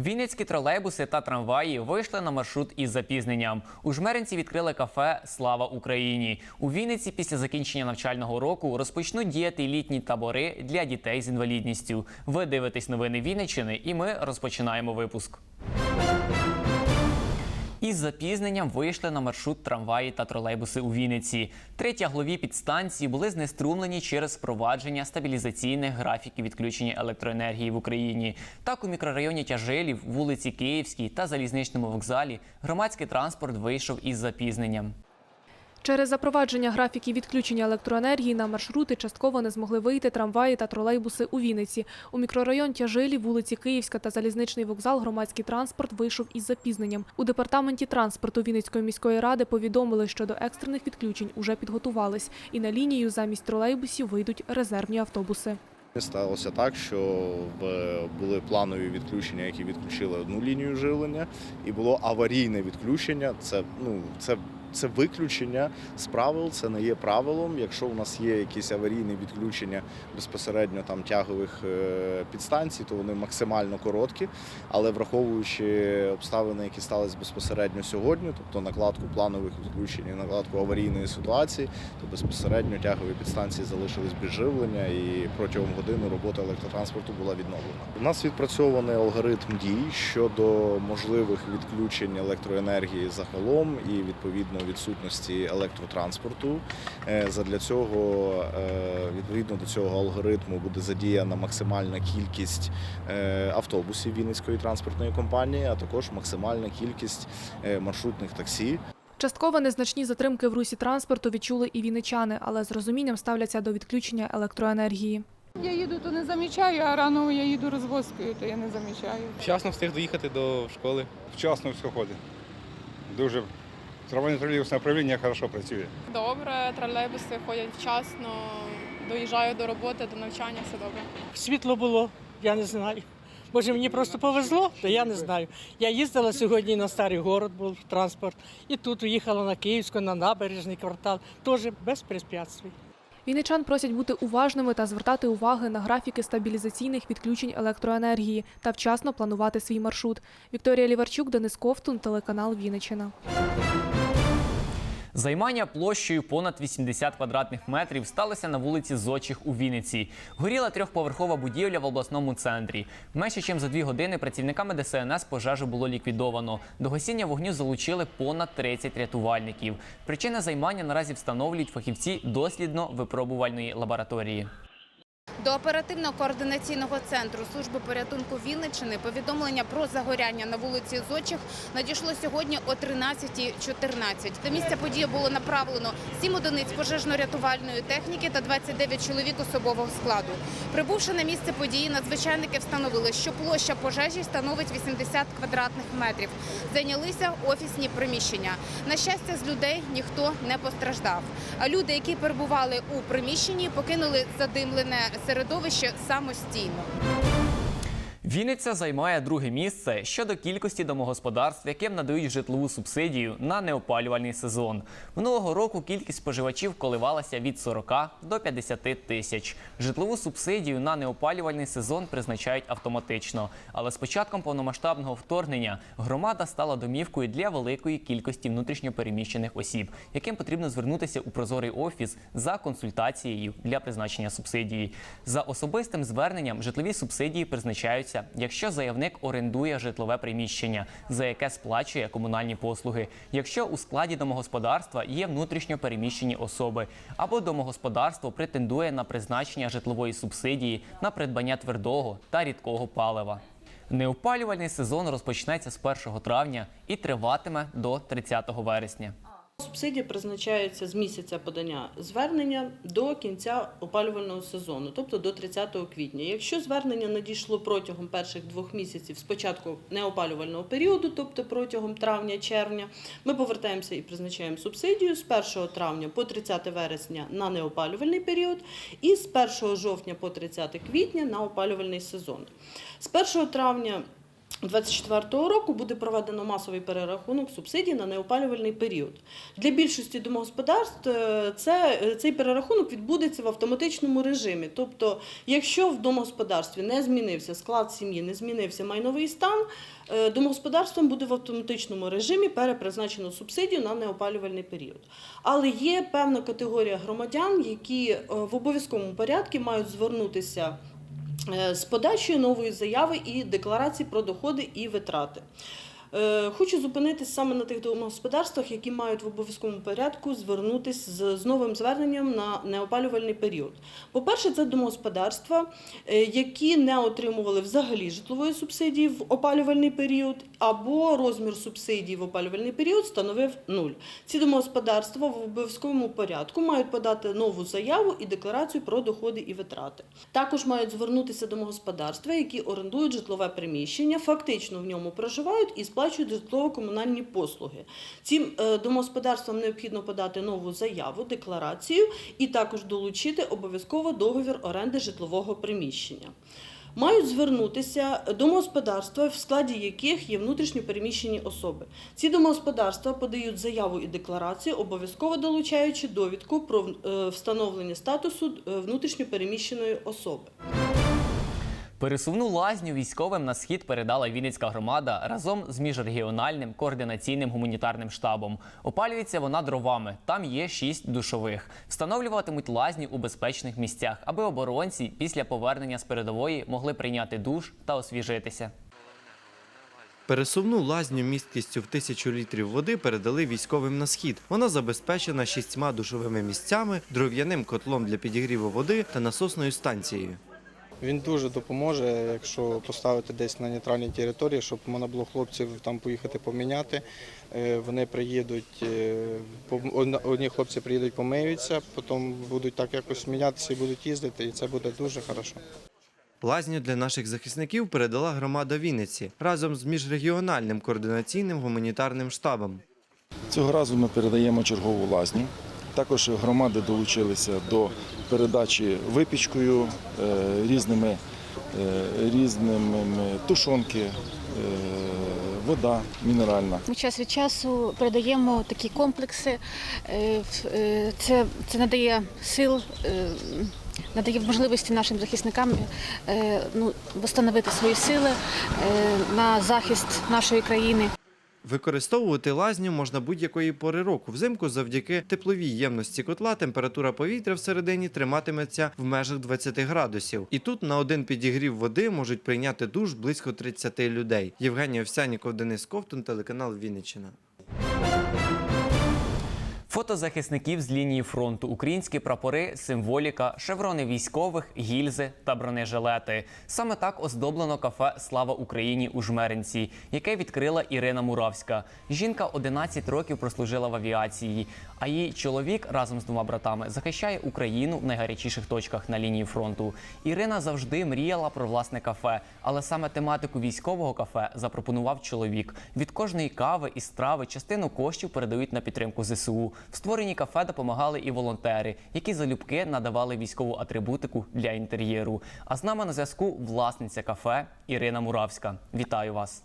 Вінницькі тролейбуси та трамваї вийшли на маршрут із запізненням. У Жмеринці відкрили кафе Слава Україні. У Вінниці після закінчення навчального року розпочнуть діяти літні табори для дітей з інвалідністю. Ви дивитесь новини Вінниччини, і ми розпочинаємо випуск. Із запізненням вийшли на маршрут трамваї та тролейбуси у Вінниці. Три тяглові підстанції були знеструмлені через впровадження стабілізаційних графіків відключення електроенергії в Україні. Так, у мікрорайоні Тяжилів, вулиці Київській та залізничному вокзалі громадський транспорт вийшов із запізненням. Через запровадження графіків відключення електроенергії на маршрути частково не змогли вийти трамваї та тролейбуси у Вінниці. У мікрорайон Тяжилі, вулиці Київська та залізничний вокзал громадський транспорт вийшов із запізненням. У департаменті транспорту Вінницької міської ради повідомили, що до екстрених відключень уже підготувались, і на лінію замість тролейбусів вийдуть резервні автобуси. Сталося так, що були планові відключення, які відключили одну лінію живлення, і було аварійне відключення. Це ну це. Це виключення з правил, це не є правилом. Якщо у нас є якісь аварійні відключення безпосередньо там тягових е, підстанцій, то вони максимально короткі. Але враховуючи обставини, які сталися безпосередньо сьогодні, тобто накладку планових відключень накладку аварійної ситуації, то безпосередньо тягові підстанції залишились без живлення і протягом години робота електротранспорту була відновлена. У нас відпрацьований алгоритм дій щодо можливих відключень електроенергії загалом і відповідно відсутності електротранспорту. Е, Задля цього е, відповідно до цього алгоритму буде задіяна максимальна кількість е, автобусів Вінницької транспортної компанії, а також максимальна кількість маршрутних таксі. Частково незначні затримки в русі транспорту відчули і вінничани, але з розумінням ставляться до відключення електроенергії. Я їду, то не замічаю, а рано я їду розвозкою, то я не замічаю. Вчасно встиг доїхати до школи. вчасно все ходить. Дуже трамвайне тролейбусне управління хорошо працює. Добре, тролейбуси ходять вчасно, доїжджаю до роботи, до навчання, все добре. Світло було, я не знаю. Може, мені просто повезло, то я не знаю. Я їздила сьогодні на старий город, був транспорт, і тут уїхала на Київську, на набережний квартал, теж без препятствий. Вінничан просять бути уважними та звертати уваги на графіки стабілізаційних відключень електроенергії та вчасно планувати свій маршрут. Вікторія Ліварчук, Денис Ковтун, телеканал Вінниччина. Займання площею понад 80 квадратних метрів сталося на вулиці Зочих у Вінниці. Горіла трьохповерхова будівля в обласному центрі. Менше ніж за дві години працівниками ДСНС пожежу було ліквідовано. До гасіння вогню залучили понад 30 рятувальників. Причини займання наразі встановлюють фахівці дослідно-випробувальної лабораторії. До оперативно-координаційного центру служби порятунку Вінниччини повідомлення про загоряння на вулиці Зочих надійшло сьогодні о 13.14. До місця події було направлено 7 одиниць пожежно-рятувальної техніки та 29 чоловік особового складу. Прибувши на місце події, надзвичайники встановили, що площа пожежі становить 80 квадратних метрів. Зайнялися офісні приміщення. На щастя, з людей ніхто не постраждав. А люди, які перебували у приміщенні, покинули задимлене середовище самостійно. Вінниця займає друге місце щодо кількості домогосподарств, яким надають житлову субсидію на неопалювальний сезон. Минулого року кількість споживачів коливалася від 40 до 50 тисяч. Житлову субсидію на неопалювальний сезон призначають автоматично. Але з початком повномасштабного вторгнення громада стала домівкою для великої кількості внутрішньопереміщених осіб, яким потрібно звернутися у прозорий офіс за консультацією для призначення субсидії. За особистим зверненням житлові субсидії призначаються, якщо заявник орендує житлове приміщення, за яке сплачує комунальні послуги, якщо у складі домогосподарства є внутрішньо переміщені особи, або домогосподарство претендує на призначення житлової субсидії на придбання твердого та рідкого палива. Неопалювальний сезон розпочнеться з 1 травня і триватиме до 30 вересня. Субсидія призначається з місяця подання звернення до кінця опалювального сезону, тобто до 30 квітня. Якщо звернення надійшло протягом перших двох місяців з початку неопалювального періоду, тобто протягом травня-червня, ми повертаємося і призначаємо субсидію з 1 травня по 30 вересня на неопалювальний період і з 1 жовтня по 30 квітня на опалювальний сезон. З 1 травня 2024 року буде проведено масовий перерахунок субсидій на неопалювальний період. Для більшості домогосподарств е, це, е, цей перерахунок відбудеться в автоматичному режимі. Тобто, якщо в домогосподарстві не змінився склад сім'ї, не змінився майновий стан, е, домогосподарством буде в автоматичному режимі перепризначено субсидію на неопалювальний період. Але є певна категорія громадян, які в обов'язковому порядку мають звернутися з подачею нової заяви і декларації про доходи і витрати. Е, Хочу зупинитись саме на тих домогосподарствах, які мають в обов'язковому порядку звернутися з, з новим зверненням на неопалювальний період. По-перше, це домогосподарства, е, які не отримували взагалі житлової субсидії в опалювальний період, або розмір субсидій в опалювальний період становив нуль. Ці домогосподарства в обов'язковому порядку мають подати нову заяву і декларацію про доходи і витрати. Також мають звернутися домогосподарства, які орендують житлове приміщення, фактично в ньому проживають і сплачують житлово-комунальні послуги. Цим е, домогосподарствам необхідно подати нову заяву, декларацію і також долучити обов'язково договір оренди житлового приміщення. Мають звернутися домогосподарства, в складі яких є внутрішньо переміщені особи. Ці домогосподарства подають заяву і декларацію, обов'язково долучаючи довідку про е, встановлення статусу е, внутрішньо переміщеної особи. Пересувну лазню військовим на схід передала Вінницька громада разом з міжрегіональним координаційним гуманітарним штабом. Опалюється вона дровами. Там є шість душових. Встановлюватимуть лазню у безпечних місцях, аби оборонці після повернення з передової могли прийняти душ та освіжитися. Пересувну лазню місткістю в тисячу літрів води передали військовим на схід. Вона забезпечена шістьма душовими місцями, дров'яним котлом для підігріву води та насосною станцією. Він дуже допоможе, якщо поставити десь на нейтральній території, щоб можна було хлопців там поїхати поміняти. Е, Вони приїдуть, е, одні хлопці приїдуть, помиються, потім будуть так якось мінятися і будуть їздити, і це буде дуже хорошо. Лазню для наших захисників передала громада Вінниці разом з міжрегіональним координаційним гуманітарним штабом. Цього разу ми передаємо чергову лазню. Також громади долучилися до передачі випічкою, е, різними, е, різними тушонки, е, вода мінеральна. Ми час від часу передаємо такі комплекси. Це, це надає сил, надає можливості нашим захисникам ну, встановити свої сили на захист нашої країни. Використовувати лазню можна будь-якої пори року. Взимку завдяки тепловій ємності котла температура повітря всередині триматиметься в межах 20 градусів. І тут на один підігрів води можуть прийняти душ близько 30 людей. Євгеній Овсяніков, Денис Ковтун, телеканал Вінниччина. Фото захисників з лінії фронту, українські прапори, символіка, шеврони військових, гільзи та бронежилети. Саме так оздоблено кафе Слава Україні у Жмеринці, яке відкрила Ірина Муравська. Жінка 11 років прослужила в авіації, а її чоловік разом з двома братами захищає Україну в найгарячіших точках на лінії фронту. Ірина завжди мріяла про власне кафе, але саме тематику військового кафе запропонував чоловік. Від кожної кави і страви частину коштів передають на підтримку ЗСУ. В створенні кафе допомагали і волонтери, які залюбки надавали військову атрибутику для інтер'єру. А з нами на зв'язку власниця кафе Ірина Муравська. Вітаю вас.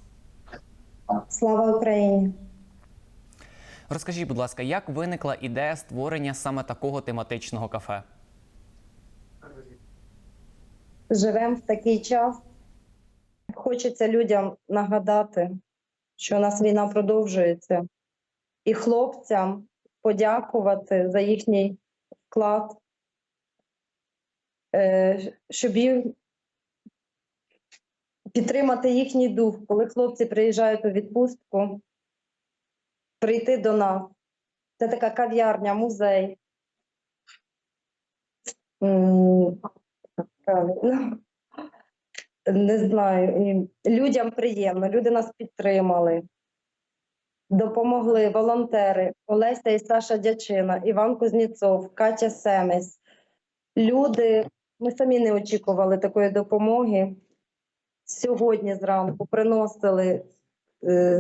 Слава Україні! Розкажіть, будь ласка, як виникла ідея створення саме такого тематичного кафе? Живемо в такий час. Хочеться людям нагадати, що у нас війна продовжується, і хлопцям подякувати за їхній вклад, е, щоб їм підтримати їхній дух, коли хлопці приїжджають у відпустку, прийти до нас. Це така кав'ярня, музей. Не знаю. Людям приємно, люди нас підтримали, допомогли волонтери Олеся і Саша Дячина, Іван Кузніцов, Катя Семесь. Люди, ми самі не очікували такої допомоги. Сьогодні зранку приносили е,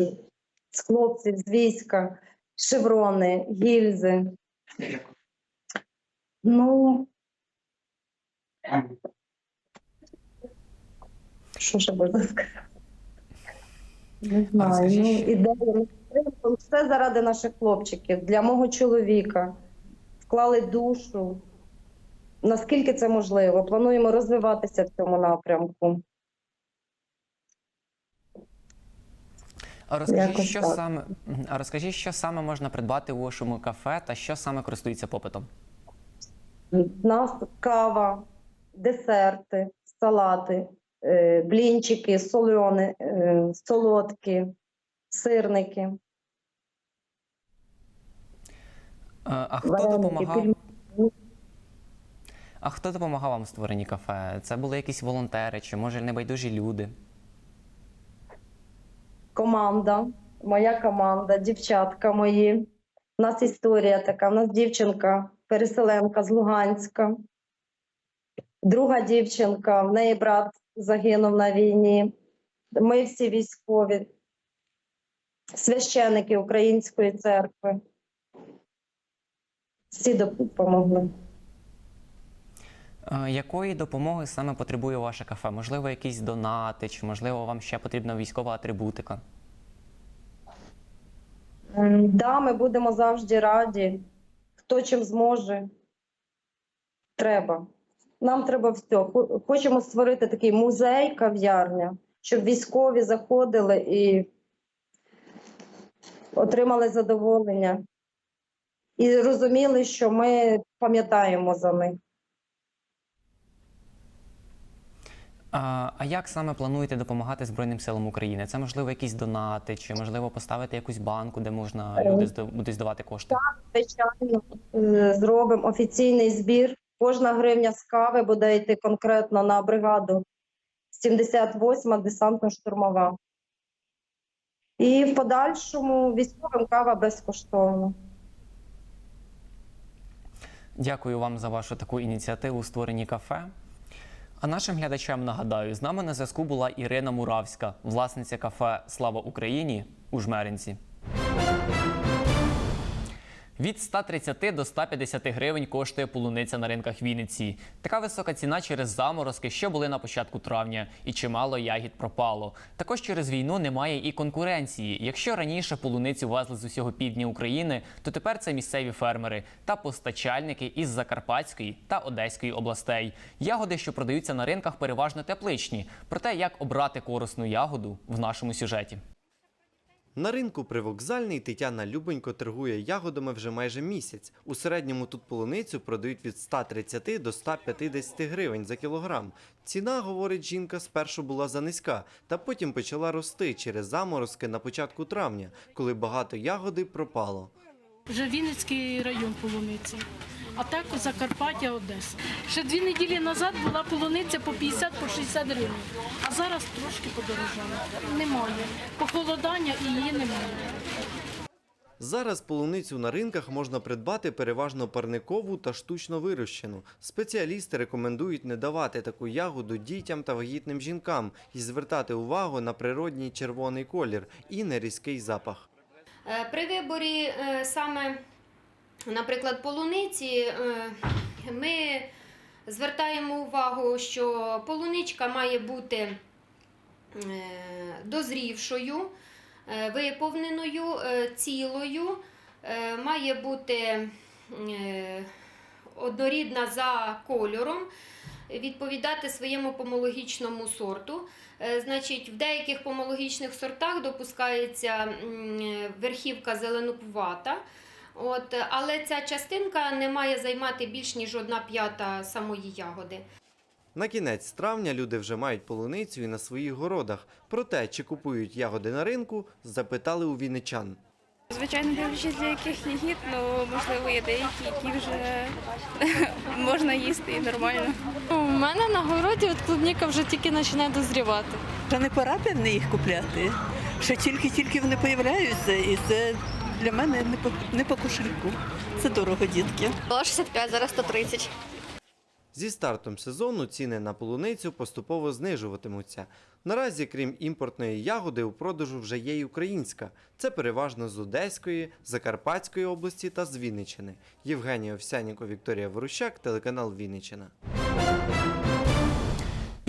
з хлопців з війська шеврони, гільзи. Ну, що ще можна сказати? Не знаю. Ну, ідея ми все заради наших хлопчиків, для мого чоловіка. Вклали душу. Наскільки це можливо? Плануємо розвиватися в цьому напрямку. А розкажіть, Якось що так. саме а розкажіть, що саме можна придбати у вашому кафе та що саме користується попитом? У нас кава, десерти, салати, е, блінчики, сольони, е, солодкі, сирники, А хто вареники, допомагав? пельмені. А хто допомагав вам в створенні кафе? Це були якісь волонтери чи може небайдужі люди? команда, моя команда, дівчатка мої. У нас історія така. У нас дівчинка, переселенка з Луганська. Друга дівчинка, в неї брат загинув на війні. Ми всі військові, священики Української церкви. Всі допомогли. Е, Якої допомоги саме потребує ваше кафе? Можливо, якісь донати, чи можливо вам ще потрібна військова атрибутика? М, Да, ми будемо завжди раді. Хто чим зможе. Треба. Нам треба все. Хочемо створити такий музей, кав'ярня, щоб військові заходили і отримали задоволення. І розуміли, що ми пам'ятаємо за них. А, а як саме плануєте допомагати Збройним силам України? Це можливо якісь донати, чи можливо поставити якусь банку, де можна Е, люди будуть здавати кошти? Звичайно, е, зробимо офіційний збір. Кожна гривня з кави буде йти конкретно на бригаду 78-ма десантно-штурмова. І в подальшому військовим кава безкоштовно. Дякую вам за вашу таку ініціативу у створенні кафе. А нашим глядачам нагадаю, з нами на зв'язку була Ірина Муравська, власниця кафе Слава Україні у Жмеринці. Від 130 до 150 гривень коштує полуниця на ринках Вінниці. Така висока ціна через заморозки, що були на початку травня, і чимало ягід пропало. Також через війну немає і конкуренції. Якщо раніше полуницю везли з усього півдня України, то тепер це місцеві фермери та постачальники із Закарпатської та Одеської областей. Ягоди, що продаються на ринках, переважно тепличні. Про те, як обрати корисну ягоду в нашому сюжеті. На ринку привокзальний Тетяна Любонько торгує ягодами вже майже місяць. У середньому тут полуницю продають від 130 до 150 гривень за кілограм. Ціна, говорить жінка, спершу була занизька, та потім почала рости через заморозки на початку травня, коли багато ягоди пропало. Вже Вінницький район полуниці. А так Закарпаття, Одеса. Ще дві неділі назад була полуниця по 50 по 60 гривень. А зараз трошки подорожала. Немає. Похолодання і її немає. Зараз полуницю на ринках можна придбати переважно парникову та штучно вирощену. Спеціалісти рекомендують не давати таку ягоду дітям та вагітним жінкам і звертати увагу на природній червоний колір і нерізкий запах. Е, При виборі е, саме, наприклад, полуниці, е, ми звертаємо увагу, що полуничка має бути е, дозрівшою, е, виповненою, цілою, має бути однорідна за кольором, відповідати своєму помологічному сорту. Значить, в деяких помологічних сортах допускається верхівка зеленкувата. От, але ця частинка не має займати більш ніж одна п'ята самої ягоди. На кінець травня люди вже мають полуницю і на своїх городах. Про те, чи купують ягоди на ринку, запитали у вінничан. Звичайно, дивлячись для яких ягід, ну можливо є деякі, які вже можна їсти і нормально. У мене на городі от клубніка вже тільки починає дозрівати. Вже не пора певне їх купляти. Ще тільки-тільки вони появляються, і це для мене не по, не по кошельку. Це дорого, дітки. Була 65, зараз 130. Зі стартом сезону ціни на полуницю поступово знижуватимуться. Наразі, крім імпортної ягоди, у продажу вже є й українська. Це переважно з Одеської, Закарпатської області та з Вінниччини. Євгенія Овсянніко, Вікторія Ворущак, телеканал Вінниччина.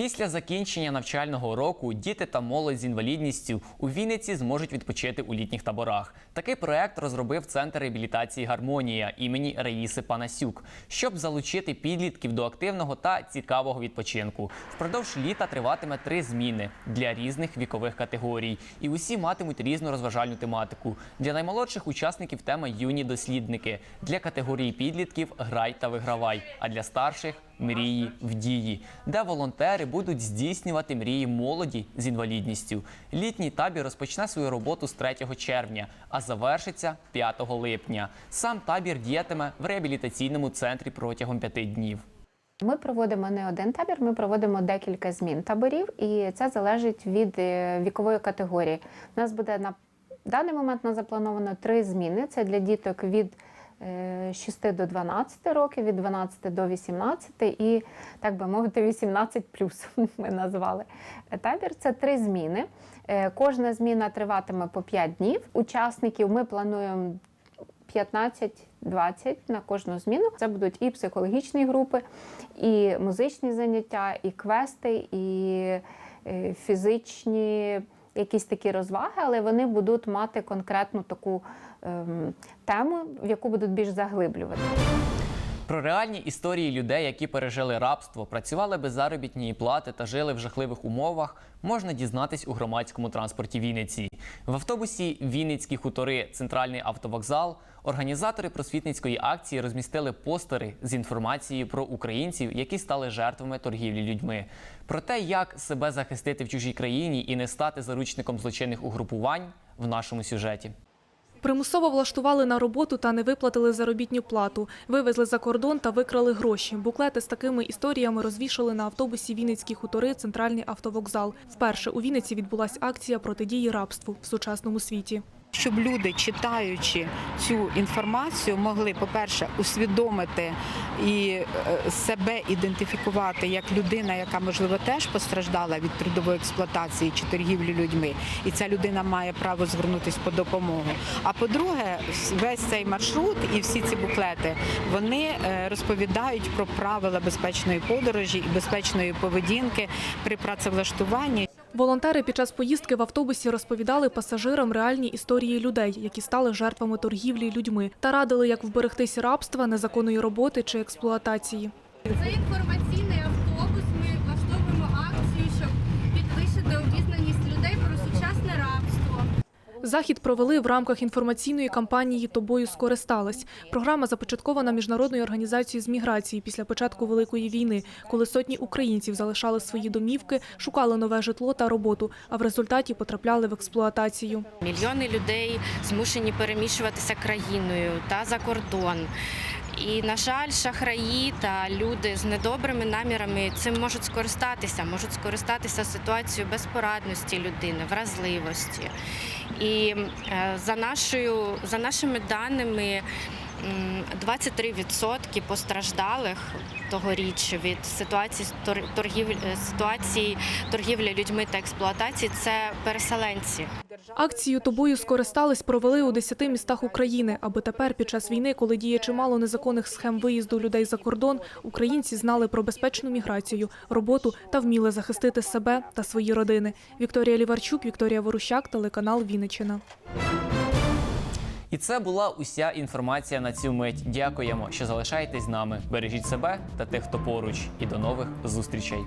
Після закінчення навчального року діти та молодь з інвалідністю у Вінниці зможуть відпочити у літніх таборах. Такий проект розробив центр реабілітації Гармонія імені Раїси Панасюк, щоб залучити підлітків до активного та цікавого відпочинку. Впродовж літа триватиме три зміни для різних вікових категорій, і усі матимуть різну розважальну тематику. Для наймолодших учасників тема юні дослідники, для категорії підлітків грай та вигравай, а для старших мрії в дії, де волонтери будуть здійснювати мрії молоді з інвалідністю. Літній табір розпочне свою роботу з 3 червня, а завершиться 5 липня. Сам табір діятиме в реабілітаційному центрі протягом п'яти днів. Ми проводимо не один табір, ми проводимо декілька змін таборів, і це залежить від е, вікової категорії. У нас буде на даний момент на заплановано три зміни. Це для діток від 6 до 12 років, від 12 до 18 і, так би мовити, 18 плюс ми назвали табір. Це три зміни. Е, Кожна зміна триватиме по 5 днів. Учасників ми плануємо 15-20 на кожну зміну. Це будуть і психологічні групи, і музичні заняття, і квести, і е, фізичні якісь такі розваги, але вони будуть мати конкретну таку тему, в яку будуть більш заглиблювати. Про реальні історії людей, які пережили рабство, працювали без заробітної плати та жили в жахливих умовах, можна дізнатись у громадському транспорті Вінниці. В автобусі Вінницькі хутори Центральний автовокзал організатори просвітницької акції розмістили постери з інформацією про українців, які стали жертвами торгівлі людьми. Про те, як себе захистити в чужій країні і не стати заручником злочинних угрупувань в нашому сюжеті. Примусово влаштували на роботу та не виплатили заробітну плату. Вивезли за кордон та викрали гроші. Буклети з такими історіями розвішали на автобусі Вінницькі хутори Центральний автовокзал. Вперше у Вінниці відбулася акція протидії рабству в сучасному світі. Щоб люди, читаючи цю інформацію, могли, по-перше, усвідомити і е, себе ідентифікувати як людина, яка можливо теж постраждала від трудової експлуатації чи торгівлі людьми, і ця людина має право звернутися по допомогу. А по-друге, весь цей маршрут і всі ці буклети вони е, розповідають про правила безпечної подорожі і безпечної поведінки при працевлаштуванні. Волонтери під час поїздки в автобусі розповідали пасажирам реальні історії людей, які стали жертвами торгівлі людьми, та радили, як вберегтись рабства, незаконної роботи чи експлуатації. Це інформаційний автобус. Ми влаштовуємо акцію, щоб підвищити обізнаність людей про сучасне рабство. Захід провели в рамках інформаційної кампанії Тобою скористалась. Програма започаткована міжнародною організацією з міграції після початку великої війни, коли сотні українців залишали свої домівки, шукали нове житло та роботу, а в результаті потрапляли в експлуатацію. Мільйони людей змушені переміщуватися країною та за кордон. І, на жаль, шахраї та люди з недобрими намірами цим можуть скористатися, можуть скористатися ситуацією безпорадності людини, вразливості. І е, за, нашою, за нашими даними, 23% постраждалих тогоріч від ситуації торгівлі, ситуації торгівлі людьми та експлуатації це переселенці. Акцію тобою скористались провели у 10 містах України, аби тепер, під час війни, коли діє чимало незаконних схем виїзду людей за кордон, українці знали про безпечну міграцію, роботу та вміли захистити себе та свої родини. Вікторія Ліварчук, Вікторія Ворущак, телеканал Вінниччина. І це була уся інформація на цю мить. Дякуємо, що залишаєтесь з нами. Бережіть себе та тих, хто поруч. І до нових зустрічей.